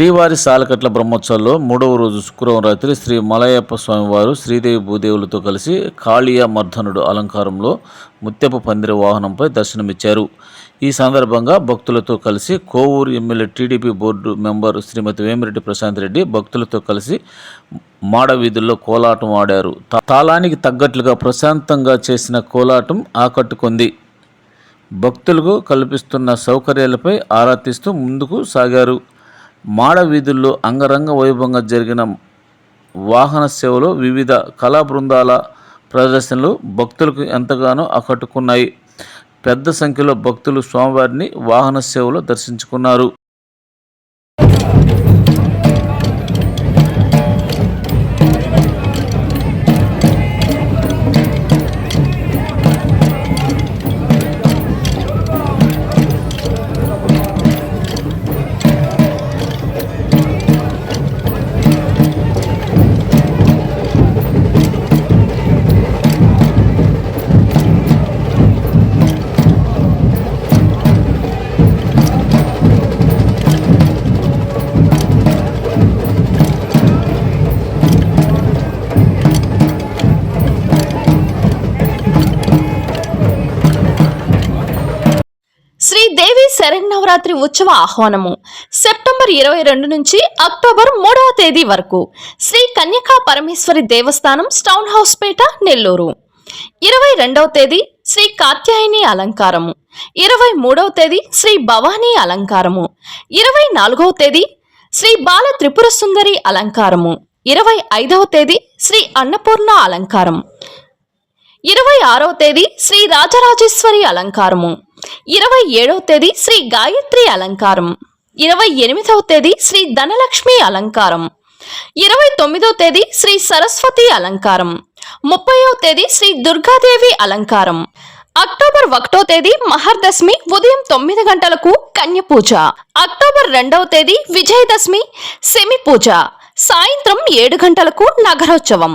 శ్రీవారి సాలకట్ల బ్రహ్మోత్సవాల్లో మూడవ రోజు శుక్రవారం రాత్రి శ్రీ మలయప్ప స్వామివారు శ్రీదేవి భూదేవులతో కలిసి కాళీయ మర్ధనుడు అలంకారంలో ముత్యపు పందిరి వాహనంపై దర్శనమిచ్చారు. ఈ సందర్భంగా భక్తులతో కలిసి Kovur MLA TDP board member Shrimati Vemireddy Prashant Reddy భక్తులతో కలిసి మాడ వీధుల్లో కోలాటం ఆడారు. తాళానికి తగ్గట్లుగా ప్రశాంతంగా చేసిన కోలాటం ఆకట్టుకుంది. భక్తులకు కల్పిస్తున్న సౌకర్యాలపై ఆరా తీస్తూ ముందుకు సాగారు. మాడ వీధుల్లో అంగరంగ వైభవంగా జరిగిన వాహన సేవలో వివిధ కళా బృందాల ప్రదర్శనలు భక్తులకు ఎంతగానో ఆకట్టుకున్నాయి. పెద్ద సంఖ్యలో భక్తులు స్వామివారిని వాహన సేవలో దర్శించుకున్నారు. శరన్నవరాత్రి ఉత్సవ ఆహ్వానము. సెప్టెంబర్ ఇరవై రెండు నుంచి అక్టోబర్ మూడవ తేదీ వరకు శ్రీ కన్యకా పరమేశ్వరి దేవస్థానం స్టౌన్ హౌస్ పేట నెల్లూరు. ఇరవై రెండవ తేదీ శ్రీ కాత్యాయని అలంకారము. ఇరవై మూడవ తేదీ శ్రీ భవానీ అలంకారము. ఇరవై నాలుగవ తేదీ శ్రీ బాల త్రిపుర సుందరి అలంకారము. ఇరవై ఐదవ తేదీ శ్రీ అన్నపూర్ణ అలంకారం. ఇరవై ఆరవ తేదీ శ్రీ రాజరాజేశ్వరి అలంకారము. ఇరవై ఏడవ తేదీ శ్రీ గాయత్రి అలంకారం. ఇరవై ఎనిమిదవ తేదీ శ్రీ ధనలక్ష్మి అలంకారం. ఇరవై తొమ్మిదవ తేదీ శ్రీ సరస్వతి అలంకారం. ముప్పైవ తేదీ శ్రీ దుర్గాదేవి అలంకారం. అక్టోబర్ ఒకటో తేదీ మహర్దశమి ఉదయం తొమ్మిది గంటలకు కన్య పూజ అక్టోబర్ రెండవ తేదీ విజయదశమి సెమి పూజ సాయంత్రం ఏడు గంటలకు నగరోత్సవం.